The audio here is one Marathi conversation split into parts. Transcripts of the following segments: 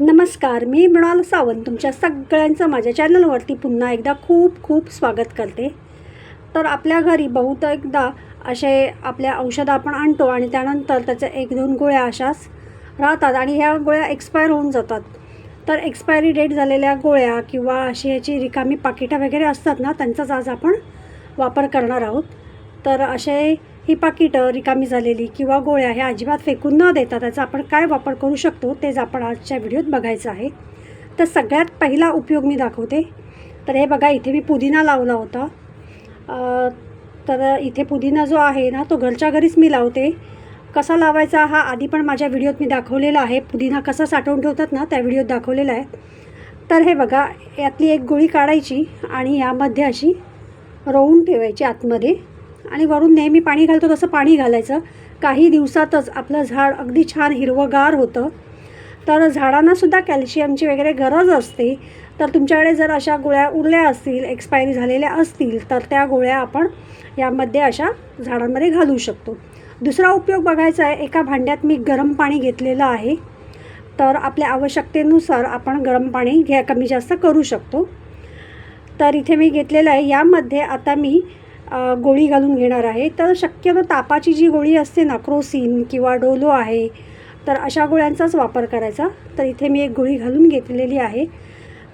नमस्कार मी मृणाल सावंत तुमच्या सगळ्यांचं माझ्या चॅनलवरती पुन्हा एकदा खूप खूप स्वागत करते. तर आपल्या घरी बहुतेकदा असे आपल्या औषधं आपण आणतो आणि त्यानंतर त्याच्या एक दोन गोळ्या अशाच राहतात आणि ह्या गोळ्या एक्सपायर होऊन जातात. तर एक्सपायरी डेट झालेल्या गोळ्या किंवा अशी याची रिकामी पाकिटं वगैरे असतात ना त्यांचाच आज आपण वापर करणार आहोत. तर असे ही पाकिटं रिकामी झालेली किंवा गोळ्या ह्या अजिबात फेकून न देता त्याचा आपण काय वापर करू शकतो तेच आपण आजच्या व्हिडिओत बघायचं आहे. तर सगळ्यात पहिला उपयोग मी दाखवते. तर हे बघा इथे मी पुदिना लावला होता. तर इथे पुदिना जो आहे ना तो घरच्या घरीच मी लावते. कसा लावायचा हा आधी पण माझ्या व्हिडिओत मी दाखवलेला आहे. पुदिना कसा साठवून ठेवतात ना त्या व्हिडिओत दाखवलेला आहे. तर हे बघा यातली एक गोळी काढायची आणि यामध्ये अशी रोवून ठेवायची आतमध्ये. आणि वरून नेहमी पाणी घालतो तसं पाणी घालायचं. काही दिवसातच आपलं झाड अगदी छान हिरवंगार होतं. तर झाडांनासुद्धा कॅल्शियमची वगैरे गरज असते. तर तुमच्याकडे जर अशा गोळ्या उरल्या असतील एक्सपायरी झालेल्या असतील तर त्या गोळ्या आपण यामध्ये अशा झाडांमध्ये घालू शकतो. दुसरा उपयोग बघायचा आहे एका भांड्यात मी गरम पाणी घेतलेलं आहे. तर आपल्या आवश्यकतेनुसार आपण गरम पाणी घ्या कमी जास्त करू शकतो. तर इथे मी घेतलेलं आहे. यामध्ये आता मी गोळी घालून घेणार आहे. तर शक्यतो तापाची जी गोळी असते ना क्रोसिन किंवा डोलो आहे तर अशा गोळ्यांचाच वापर करायचा. तर इथे मी एक गोळी घालून घेतलेली आहे.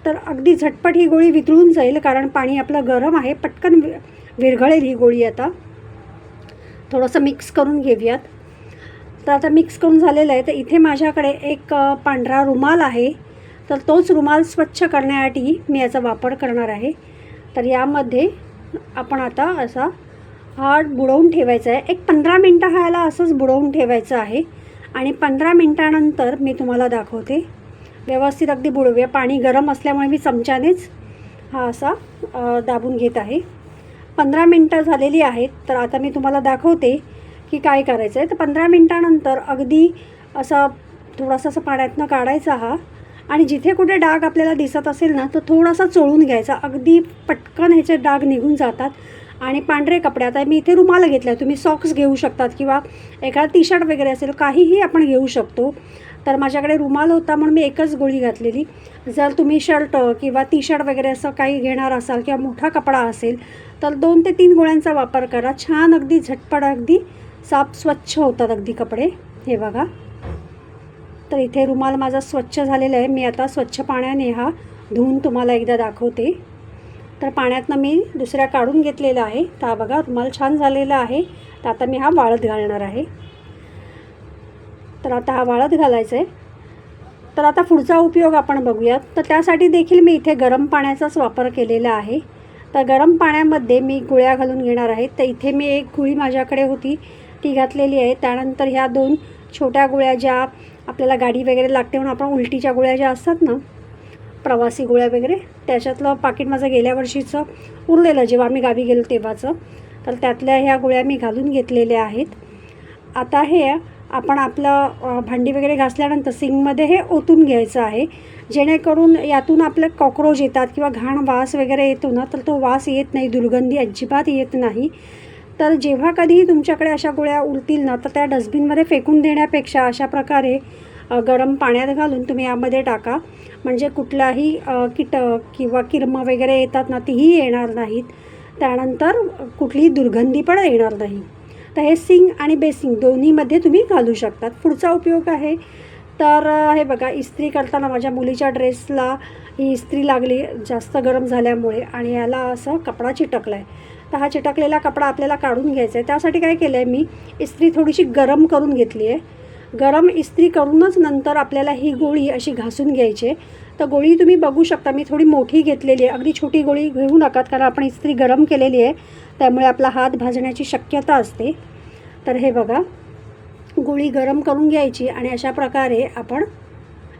तर अगदी झटपट ही गोळी वितळून जाईल कारण पाणी आपलं गरम आहे. पटकन वि- विरघळेल ही गोळी आता. थोडंसं मिक्स करून घेऊयात. तर आता मिक्स करून झालेलं आहे. तर इथे माझ्याकडे एक पांढरा रुमाल आहे. तर तोच रुमाल स्वच्छ करण्यासाठी मी याचा वापर करणार आहे. तर यामध्ये आपण आता असा हा बुडवून ठेवायचा आहे. एक पंधरा मिनटं हा याला असंच बुडवून ठेवायचं आहे. आणि पंधरा मिनटानंतर मी तुम्हाला दाखवते. व्यवस्थित अगदी बुडवूया. पाणी गरम असल्यामुळे मी चमच्यानेच हा असा दाबून घेत आहे. पंधरा मिनटं झालेली आहेत. तर आता मी तुम्हाला दाखवते की काय करायचं आहे तर पंधरा मिनटानंतर अगदी असा थोडासा असं पाण्यातनं काढायचा हा. आणि जिथे कुठे डाग आपल्याला दिसत असेल ना तो थोडासा चोळून घ्यायचा. अगदी पटकन ह्याचे डाग निघून जातात. आणि पांढरे कपडे आता मी इथे रुमाला घेतला आहे तुम्ही सॉक्स घेऊ शकतात किंवा एखादा टी शर्ट वगैरे असेल काहीही आपण घेऊ शकतो. तर माझ्याकडे रुमाल होता म्हणून मी एकच गोळी घातलेली. जर तुम्ही शर्ट किंवा टी शर्ट वगैरे असं काही घेणार असाल किंवा मोठा कपडा असेल तर दोन ते तीन गोळ्यांचा वापर करा. छान अगदी झटपट अगदी साफ स्वच्छ होतात अगदी कपडे. हे बघा. तर इथे रुमाल माझा स्वच्छ झालेला आहे. मी आता स्वच्छ पाण्याने हा धुवून तुम्हाला एकदा दाखवते. तर पाण्यातनं मी दुसऱ्या काढून घेतलेला आहे. तर बघा रुमाल छान झालेला आहे. तर आता मी हा वाळत घालणार आहे. तर आता हा वाळत घालायचा आहे. तर आता पुढचा उपयोग आपण बघूयात. तर त्यासाठी देखील मी इथे गरम पाण्याचाच वापर केलेला आहे. तर गरम पाण्यामध्ये मी गुळ्या घालून घेणार आहे. तर इथे मी एक गुळी माझ्याकडे होती ती घातलेली आहे. त्यानंतर ह्या दोन छोट्या गोळ्या ज्या आपल्याला गाडी वगैरे लागते म्हणून आपण उलटीच्या गोळ्या ज्या असतात ना प्रवासी गोळ्या वगैरे त्याच्यातलं पाकिट माझं गेल्या वर्षीचं उरलेलं जेव्हा आम्ही गावी गेलो तेव्हाचं. तर त्यातल्या ह्या गोळ्या मी घालून घेतलेल्या आहेत. आता हे आपण आपलं भांडी वगैरे घासल्यानंतर सिंगमध्ये हे ओतून घ्यायचं आहे. जेणेकरून यातून आपले कॉक्रोच येतात किंवा घाण वास वगैरे येतो ना तर तो वास येत नाही दुर्गंधी अजिबात येत नाही. तर जेव्हा कधीही तुमच्याकडे अशा गोळ्या उरतील ना तर त्या डस्टबिनमध्ये फेकून देण्यापेक्षा अशा प्रकारे गरम पाण्यात घालून तुम्ही यामध्ये टाका. म्हणजे कुठलाही कीटक किंवा किरम वगैरे येतात ना तीही येणार नाहीत. त्यानंतर कुठलीही दुर्गंधी पण येणार नाही. तर हे सिंग आणि बेसिंग दोन्हीमध्ये तुम्ही घालू शकतात. पुढचा उपयोग आहे. तर हे बघा इस्त्री करताना माझ्या मुलीच्या ड्रेसला ही इस्त्री लागली जास्त गरम झाल्यामुळे. आणि याला असं कपडा चिटकला आहे तर हा चिटकलेला कपडा आपल्याला काढून घ्यायचा आहे. त्यासाठी काय केलं आहे मी? इस्त्री थोडीशी गरम करून घेतली आहे. गरम इस्त्री करूनच नंतर आपल्याला ही गोळी अशी घासून घ्यायची आहे. तर गोळी तुम्ही बघू शकता मी थोडी मोठी घेतलेली आहे. अगदी छोटी गोळी घेऊ नकात कारण आपण इस्त्री गरम केलेली आहे. त्यामुळे आपला हात भाजण्याची शक्यता असते. तर हे बघा गोळी गरम करून घ्यायची आणि अशा प्रकारे आपण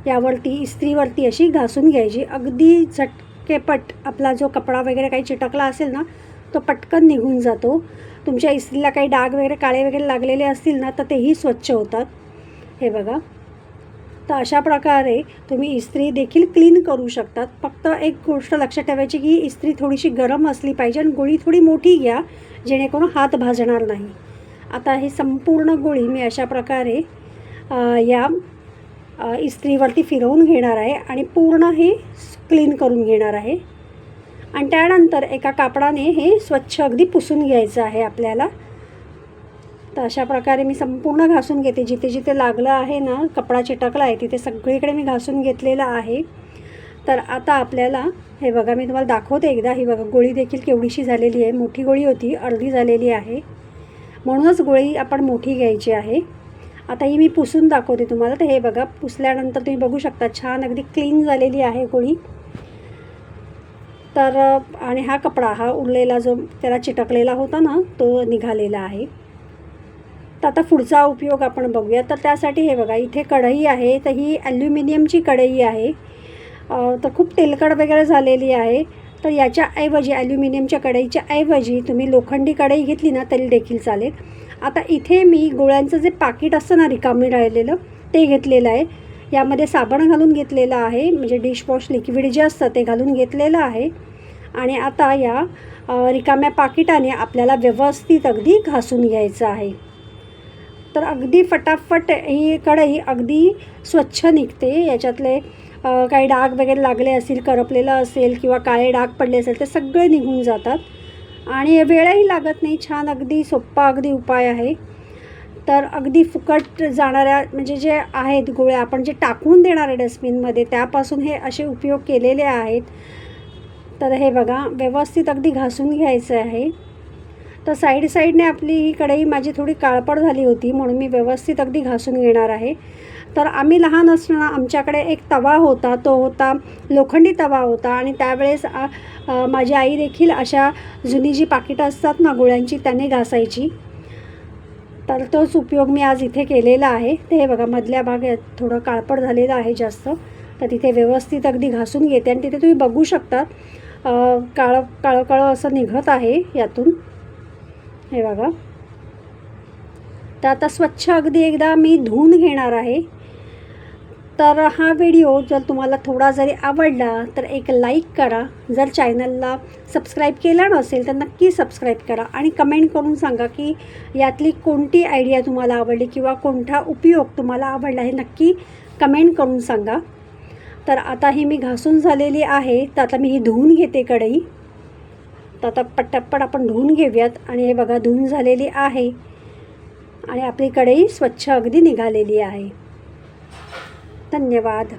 यावरती इस्त्रीवरती अशी घासून घ्यायची. अगदी झटकेपट आपला जो कपडा वगैरे काही चिटकला असेल ना तो पटकन निघून जातो. तुमच्या इस्त्रीला काही डाग वगैरे काळे वगैरे लागलेले असतील ना तर तेही स्वच्छ होतात. हे बघा. तर अशा प्रकारे तुम्ही इस्त्री देखील क्लीन करू शकतात. फक्त एक गोष्ट लक्षात ठेवायची की इस्त्री थोडीशी गरम असली पाहिजे आणि गोळी थोडी मोठी घ्या जेणेकरून हात भाजणार नाही. आता ही संपूर्ण गोळी मी अशा प्रकारे या इस्त्रीवरती फिरवून घेणार आहे आणि पूर्ण हे क्लीन करून घेणार आहे. आणि त्यानंतर एका कापडाने हे स्वच्छ अगदी पुसून घ्यायचं आहे आपल्याला. तर अशा प्रकारे मी संपूर्ण घासून घेते. जिथे जिथे लागलं आहे ना कपडा चिटकला आहे तिथे सगळीकडे मी घासून घेतलेला आहे. तर आता आपल्याला हे बघा मी तुम्हाला दाखवते एकदा. ही बघा गोळी देखील केवढीशी झालेली आहे. मोठी गोळी होती अर्धी झालेली आहे. म्हणूनच गोळी आपण मोठी घ्यायची आहे. आता ही मी पुसून दाखवते तुम्हाला. तर हे बघा पुसल्यानंतर तुम्ही बघू शकता छान अगदी क्लीन झालेली आहे गोळी. तर आणि हा कपडा हा उरलेला जो त्याला चिटकलेला होता ना तो निघालेला आहे. तर आता पुढचा उपयोग आपण बघूया. तर त्यासाठी हे बघा इथे कढई आहे तर ही ॲल्युमिनियमची कढई आहे. तर खूप तेलकट वगैरे झालेली आहे. तर याच्याऐवजी ॲल्युमिनियमच्या कढईच्या ऐवजी तुम्ही लोखंडी कढई घेतली ना तरी देखील चालेल. आता इथे मी गोळ्यांचं जे पाकिट असतं ना रिकामी राहिलेलं ते घेतलेलं आहे. यामध्ये साबण घालून घेतलेलं आहे म्हणजे डिशवॉश लिक्विड जे असतं ते घालून घेतलेलं आहे. आणि आता या रिकाम्या पाकिटाने आपल्याला व्यवस्थित अगदी घासून घ्यायचं आहे. तर अगदी फटाफट ही कढई अगदी स्वच्छ निघते. याच्यातले काही डाग वगैरे लागले असतील करपलेलं असेल किंवा काळे डाग पडले असेल ते सगळे निघून जातात. आणि वेळही लागत नाही. छान अगदी सोप्पा अगदी उपाय आहे. तर अगदी फुकट जाणाऱ्या म्हणजे जे आहेत गोळ्या आपण जे टाकून देणारे डस्टबिनमध्ये त्यापासून हे असे उपयोग केलेले आहेत. तर हे बघा व्यवस्थित अगदी घासून घ्यायचं आहे. तर साईड साईडने आपली ही कढई माझी थोडी काळपड झाली होती म्हणून मी व्यवस्थित अगदी घासून घेणार आहे. तर आम्ही लहान असताना आमच्याकडे एक तवा होता तो होता लोखंडी तवा होता. आणि त्यावेळेस माझी आई देखील अशा जुनी जी पाकिटं असतात ना गोळ्यांची त्याने घासायची. तर तोच उपयोग मी आज इथे केलेला आहे. ते हे बघा मधल्या भागात थोडं काळपड झालेलं आहे जास्त. तर तिथे व्यवस्थित अगदी घासून घेते आणि तिथे तुम्ही बघू शकता काळं काळं काळं असं निघत आहे यातून. हे बघा. तर आता स्वच्छ अगदी एकदा मी धुवून घेणार आहे. तर हा व्हिडिओ जर तुम्हाला थोडा जरी आवडला तर एक लाईक करा. जर चॅनलला सबस्क्राईब केला नसेल तर नक्की सबस्क्राईब करा आणि कमेंट करून सांगा की यातली कोणती आयडिया तुम्हाला आवडली किंवा कोणता उपयोग तुम्हाला आवडला हे नक्की कमेंट करून सांगा. तर आता ही मी घासून झालेली आहे. तर आता मी ही धुवून घेते कढई. तर आता पटापट आपण धुवून घेऊयात आणि हे बघा धुवून झालेली आहे. आणि आपली कढई स्वच्छ अगदी निघालेली आहे. धन्यवाद.